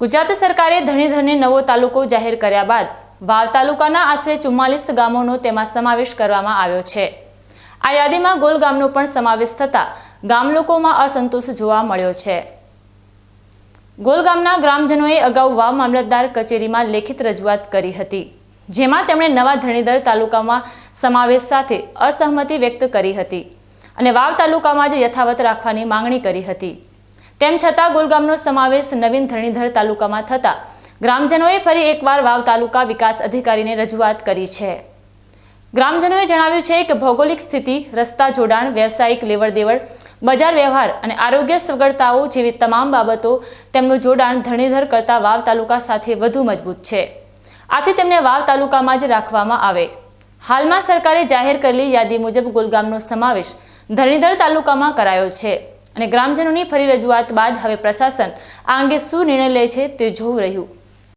ગુજરાત સરકારે ધણીધરને નવો તાલુકો જાહેર કર્યા બાદ વાવ તાલુકાના આશરે ચુમ્માલીસ ગામોનો તેમાં સમાવેશ કરવામાં આવ્યો છે. આ યાદીમાં ગોલ ગામનો પણ સમાવેશ થતાં ગામ લોકોમાં અસંતોષ જોવા મળ્યો છે. ગોલ ગામના ગ્રામજનોએ અગાઉ વાવ મામલતદાર કચેરીમાં લેખિત રજૂઆત કરી હતી, જેમાં તેમણે નવા ધણીધર તાલુકામાં સમાવેશ સાથે અસહમતિ વ્યક્ત કરી હતી અને વાવ તાલુકામાં જ યથાવત રાખવાની માંગણી કરી હતી. તેમ છતાં ગોલગામનો સમાવેશ નવીન ધરણીધર તાલુકામાં થતાં ગ્રામજનોએ ફરી એકવાર વાવ તાલુકા વિકાસ અધિકારીને રજૂઆત કરી છે. ગ્રામજનોએ જણાવ્યું છે કે ભૌગોલિક સ્થિતિ, રસ્તા જોડાણ, વ્યવસાયિક લેવડદેવડ, બજાર વ્યવહાર અને આરોગ્ય સગવડતાઓ જેવી તમામ બાબતો તેમનું જોડાણ ધરણીધર કરતા વાવ તાલુકા સાથે વધુ મજબૂત છે. આથી તેમને વાવ તાલુકામાં જ રાખવામાં આવે. હાલમાં સરકારે જાહેર કરેલી યાદી મુજબ ગુલગામનો સમાવેશ ધરણીધર તાલુકામાં કરાયો છે. અને ગ્રામજનોની ફરી રજૂઆત બાદ હવે પ્રશાસન આ અંગે શું નિર્ણય લે છે તે જોવું રહ્યું.